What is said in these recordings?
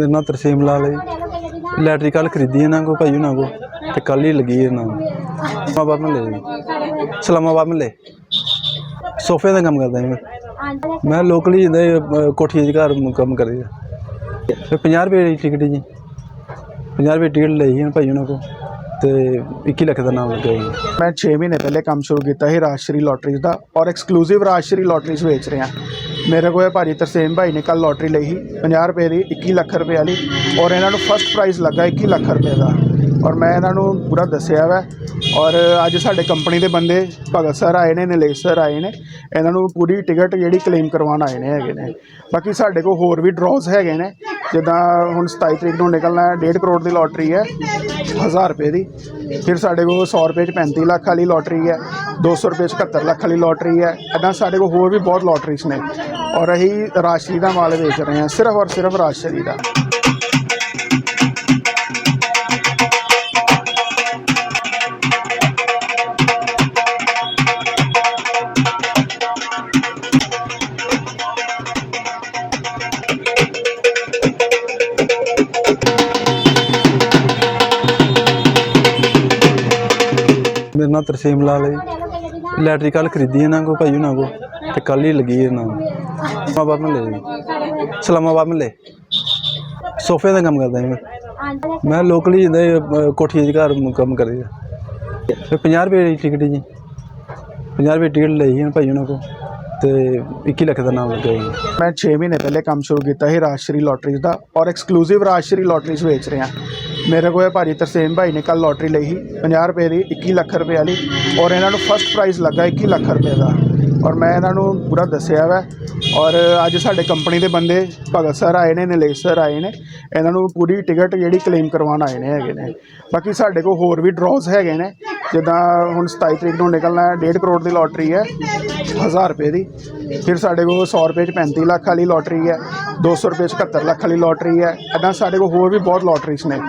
ਮੇਰਾ ਨਾਮ ਤਰਸੇਮ ਲਾਲ ਹੈ ਜੀ। ਲੈਟਰੀ ਕੱਲ ਖਰੀਦੀ ਇਹਨਾਂ ਕੋ ਭਾਈ ਉਹਨਾਂ ਕੋ ਤੇ ਕੱਲ ਹੀ ਲੱਗੀ ਇਹਨਾਂ ਨੂੰ। ਸਲਾਮਾਬਾਦ ਮਹੱਲੇ ਜੀ ਸਲਾਮਾਬਾਦ ਮਹੱਲੇ ਸੋਫੇ ਦਾ ਕੰਮ ਕਰਦਾ ਜੀ ਮੈਂ। ਮੈਂ ਲੋਕਲੀ ਜਿੰਦਾ ਕੋਠੀ ਦੇ ਘਰ ਕੰਮ ਕਰੀ ਤੇ 50 ਰੁਪਏ ਦੀ ਟਿਕਟ ਜੀ। 50 ਰੁਪਏ ਟਿਕਟ ਲਈ ਹੈ ਭਾਈ ਉਹਨਾਂ ਕੋ ਤੇ 21 ਲੱਖ ਦਾ ਨਾਮ ਲੱਗਿਆ ਜੀ। ਮੈਂ 6 ਮਹੀਨੇ ਪਹਿਲੇ ਕੰਮ ਸ਼ੁਰੂ ਕੀਤਾ ਸੀ ਰਾਜਸ਼੍ਰੀ ਲੋਟਰੀਜ਼ ਦਾ ਔਰ ਐਕਸਕਲੂਸਿਵ ਰਾਜਸ਼੍ਰੀ ਲੋਟਰੀਜ਼ ਵੇਚ ਰਿਹਾ। ਮੇਰੇ ਕੋਲ ਭਾਜੀ ਤਰਸੇਮ ਭਾਈ ਨੇ ਕੱਲ ਲੋਟਰੀ ਲਈ ਸੀ 50 ਰੁਪਏ ਦੀ 21 ਲੱਖ ਰੁਪਏ ਵਾਲੀ ਔਰ ਇਹਨਾਂ ਨੂੰ ਫਸਟ ਪ੍ਰਾਈਜ਼ ਲੱਗਾ 21 ਲੱਖ ਰੁਪਏ ਦਾ। ਔਰ ਮੈਂ ਇਹਨਾਂ ਨੂੰ ਪੂਰਾ ਦੱਸਿਆ ਵਾ ਔਰ ਅੱਜ ਸਾਡੇ ਕੰਪਨੀ ਦੇ ਬੰਦੇ ਭਗਤ ਸਰ ਆਏ ਨੇ, ਨਿਲੇਸ਼ ਸਰ ਆਏ ਨੇ, ਇਹਨਾਂ ਨੂੰ ਪੂਰੀ ਟਿਕਟ ਜਿਹੜੀ ਕਲੇਮ ਕਰਵਾਉਣ ਆਏ ਨੇ ਹੈਗੇ ਨੇ। ਬਾਕੀ ਸਾਡੇ ਕੋਲ ਹੋਰ ਵੀ ਡਰਾws ਹੈਗੇ ਨੇ। ਜਿੱਦਾਂ ਹੁਣ 27 ਤਰੀਕ ਨੂੰ ਨਿਕਲਣਾ ਹੈ 1.5 ਕਰੋੜ ਦੀ ਲੋਟਰੀ ਹੈ 1000 ਰੁਪਏ ਦੀ। ਫਿਰ ਸਾਡੇ ਕੋਲ 100 ਰੁਪਏ ਚ 35 ਲੱਖ ਵਾਲੀ ਲੋਟਰੀ ਹੈ 200 ਰੁਪਏ ਚ 71 ਲੱਖ ਵਾਲੀ ਲੋਟਰੀ ਹੈ। ਇੱਦਾਂ ਸਾਡੇ ਕੋਲ ਹੋਰ ਵੀ ਬਹੁਤ ਲੋਟਰੀਜ਼ ਨੇ। ਔਰ ਅਸੀਂ ਰਾਸ਼ਟਰੀ ਦਾ ਮਾਲ ਵੇਚ ਰਹੇ ਹਾਂ, ਸਿਰਫ ਔਰ ਸਿਰਫ ਰਾਸ਼ਟਰੀ ਦਾ। ਮੇਰਾ ਨਾਮ ਤਰਸੇਮ ਲਾਲ ਹੈ ਜੀ। ਲੈਟਰੀ ਕੱਲ ਖਰੀਦੀ ਇਹਨਾਂ ਕੋ ਭਾਈ ਉਹਨਾਂ ਕੋ ਤੇ ਕੱਲ ਹੀ ਲੱਗੀ ਇਹਨਾਂ ਨੂੰ। ਸਲਾਮਾਬਾਦ ਮਹੱਲੇ ਜੀ ਸਲਾਮਾਬਾਦ ਮਹੱਲੇ ਸੋਫੇ ਦਾ ਕੰਮ ਕਰਦਾ ਜੀ ਮੈਂ। ਮੈਂ ਲੋਕਲੀ ਜਿੰਦਾ ਕੋਠੀ ਦੇ ਘਰ ਮ- ਕੰਮ ਕਰੀ ਫਿਰ 50 ਰੁਪਏ ਦੀ ਟਿਕਟ ਜੀ। 50 ਰੁਪਏ ਟਿਕਟ ਲਈ ਹੈ ਭਾਈ ਉਹਨਾਂ ਕੋ ਤੇ 21 ਲੱਖ ਦਾ ਨਾਮ ਲੱਗਾ ਜੀ। ਮੈਂ 6 ਮਹੀਨੇ ਪਹਿਲੇ ਕੰਮ ਸ਼ੁਰੂ ਕੀਤਾ ਸੀ ਰਾਜਸ਼੍ਰੀ ਲੋਟਰੀਜ਼ ਦਾ ਔਰ ਐਕਸਕਲੂਸਿਵ ਰਾਜਸ਼੍ਰੀ ਲੋਟਰੀਜ਼ ਵੇਚ ਰਿਹਾ। ਮੇਰੇ ਕੋਲ ਭਾਜੀ ਤਰਸੇਮ ਭਾਈ ਨੇ ਕੱਲ ਲੋਟਰੀ ਲਈ ਸੀ 50 ਰੁਪਏ ਦੀ 21 ਲੱਖ ਰੁਪਏ ਵਾਲੀ ਔਰ ਇਹਨਾਂ ਨੂੰ ਫਸਟ ਪ੍ਰਾਈਜ਼ ਲੱਗਾ 21 ਲੱਖ ਰੁਪਏ ਦਾ। ਔਰ ਮੈਂ ਇਹਨਾਂ ਨੂੰ ਪੂਰਾ ਦੱਸਿਆ ਵਾ ਔਰ ਅੱਜ ਸਾਡੇ ਕੰਪਨੀ ਦੇ ਬੰਦੇ ਭਗਤ ਸਰ ਆਏ ਨੇ, ਨਿਲੇਸ਼ ਸਰ ਆਏ ਨੇ, ਇਹਨਾਂ ਨੂੰ ਪੂਰੀ ਟਿਕਟ ਜਿਹੜੀ ਕਲੇਮ ਕਰਵਾਉਣ ਆਏ ਨੇ ਹੈਗੇ ਨੇ। ਬਾਕੀ ਸਾਡੇ ਕੋਲ ਹੋਰ ਵੀ ਡਰਾws ਹੈਗੇ ਨੇ। ਜਿੱਦਾਂ ਹੁਣ 27 ਤਰੀਕ ਨੂੰ ਨਿਕਲਣਾ ਹੈ 1.5 ਕਰੋੜ ਦੀ ਲੋਟਰੀ ਹੈ 1000 ਰੁਪਏ ਦੀ। ਫਿਰ ਸਾਡੇ ਕੋਲ 100 ਰੁਪਏ ਚ 35 ਲੱਖ ਵਾਲੀ ਲੋਟਰੀ ਹੈ 200 ਰੁਪਏ ਚ 71 ਲੱਖ ਵਾਲੀ ਲੋਟਰੀ ਹੈ। ਇੱਦਾਂ ਸਾਡੇ ਕੋਲ ਹੋਰ ਵੀ ਬਹੁਤ ਲੋਟਰੀਜ਼ ਨੇ।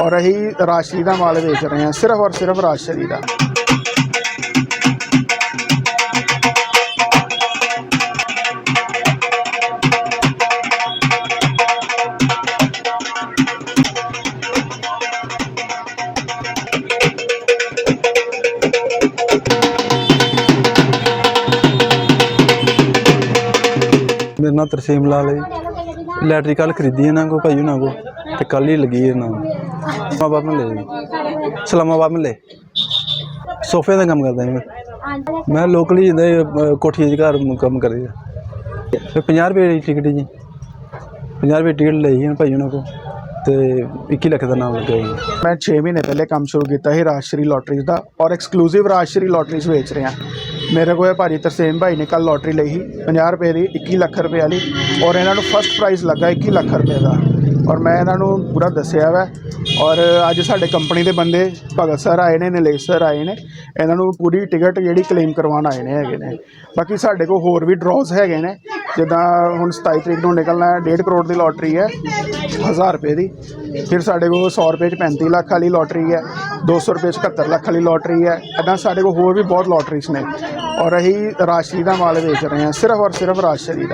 ਔਰ ਅਸੀਂ ਰਾਸ਼ਟਰੀ ਦਾ ਮਾਲ ਵੇਚ ਰਹੇ ਹਾਂ, ਸਿਰਫ ਔਰ ਸਿਰਫ ਰਾਸ਼ਟਰੀ ਦਾ। ਮੇਰਾ ਨਾਮ ਤਰਸੇਮ ਲਾਲ ਹੈ ਜੀ। ਲੈਟਰੀ ਕੱਲ ਖਰੀਦੀ ਇਹਨਾਂ ਕੋ ਭਾਈ ਉਹਨਾਂ ਕੋ ਤੇ ਕੱਲ ਹੀ ਲੱਗੀ ਇਹਨਾਂ ਨੂੰ। ਸਲਾਮਾਬਾਦ ਮਹੱਲੇ ਜੀ ਸਲਾਮਾਬਾਦ ਮਹੱਲੇ। ਸੋਫੇ ਦਾ ਕੰਮ ਕਰਦਾ ਜੀ ਮੈਂ। ਮੈਂ ਲੋਕਲੀ ਜਿੰਦਾ ਕੋਠੀ ਦੇ ਘਰ ਮ- ਕੰਮ ਕਰੀ ਤੇ 50 ਰੁਪਏ ਦੀ ਟਿਕਟ ਜੀ। 50 ਰੁਪਏ ਟਿਕਟ ਲਈ ਹੈ ਭਾਈ ਉਹਨਾਂ ਕੋ ਤੇ 21 ਲੱਖ ਦਾ ਨਾਮ ਲੱਗਿਆ ਜੀ। ਮੈਂ 6 ਮਹੀਨੇ ਪਹਿਲੇ ਕੰਮ ਸ਼ੁਰੂ ਕੀਤਾ ਸੀ ਰਾਜਸ਼੍ਰੀ ਲੋਟਰੀਜ਼ ਦਾ, ਔਰ ਐਕਸਕਲੂਸਿਵ ਰਾਜਸ਼੍ਰੀ ਲੋਟਰੀਜ਼ ਵੇਚ ਰਿਹਾ। ਮੇਰੇ ਕੋਲ ਭਾਜੀ ਤਰਸੇਮ ਭਾਈ ਨੇ ਕੱਲ ਲੋਟਰੀ ਲਈ ਸੀ 50 ਰੁਪਏ ਦੀ 21 ਲੱਖ ਰੁਪਏ ਵਾਲੀ ਔਰ ਇਹਨਾਂ ਨੂੰ ਫਸਟ ਪ੍ਰਾਈਜ਼ ਲੱਗਾ 21 ਲੱਖ ਰੁਪਏ ਦਾ। ਔਰ ਮੈਂ ਇਹਨਾਂ ਨੂੰ ਪੂਰਾ ਦੱਸਿਆ ਵਾ। ਔਰ ਅੱਜ ਸਾਡੇ ਕੰਪਨੀ ਦੇ ਬੰਦੇ ਭਗਤ ਸਰ ਆਏ ਨੇ, ਨਿਲੇਸ਼ ਸਰ ਆਏ ਨੇ। ਇਹਨਾਂ ਨੂੰ ਪੂਰੀ ਟਿਕਟ ਜਿਹੜੀ ਕਲੇਮ ਕਰਵਾਉਣ ਆਏ ਨੇ ਹੈਗੇ ਨੇ। ਬਾਕੀ ਸਾਡੇ ਕੋਲ ਹੋਰ ਵੀ ਡਰਾws ਹੈਗੇ ਨੇ। ਜਿੱਦਾਂ ਹੁਣ 27 ਤਰੀਕ ਨੂੰ ਨਿਕਲਣਾ ਹੈ 1.5 ਕਰੋੜ ਦੀ ਲੋਟਰੀ ਹੈ 1000 ਰੁਪਏ ਦੀ। ਫਿਰ ਸਾਡੇ ਕੋਲ 100 ਰੁਪਏ ਚ 35 ਲੱਖ ਵਾਲੀ ਲੋਟਰੀ ਹੈ 200 ਰੁਪਏ ਚ 71 ਲੱਖ ਵਾਲੀ ਲੋਟਰੀ ਹੈ। ਇੱਦਾਂ ਸਾਡੇ ਕੋਲ ਹੋਰ ਵੀ ਬਹੁਤ ਲੋਟਰੀਜ਼ ਨੇ। ਔਰ ਅਸੀਂ ਰਾਸ਼ਟਰੀ ਦਾ ਮਾਲ ਵੇਚ ਰਹੇ ਹਾਂ, ਸਿਰਫ ਔਰ ਸਿਰਫ ਰਾਸ਼ਟਰੀ ਦਾ।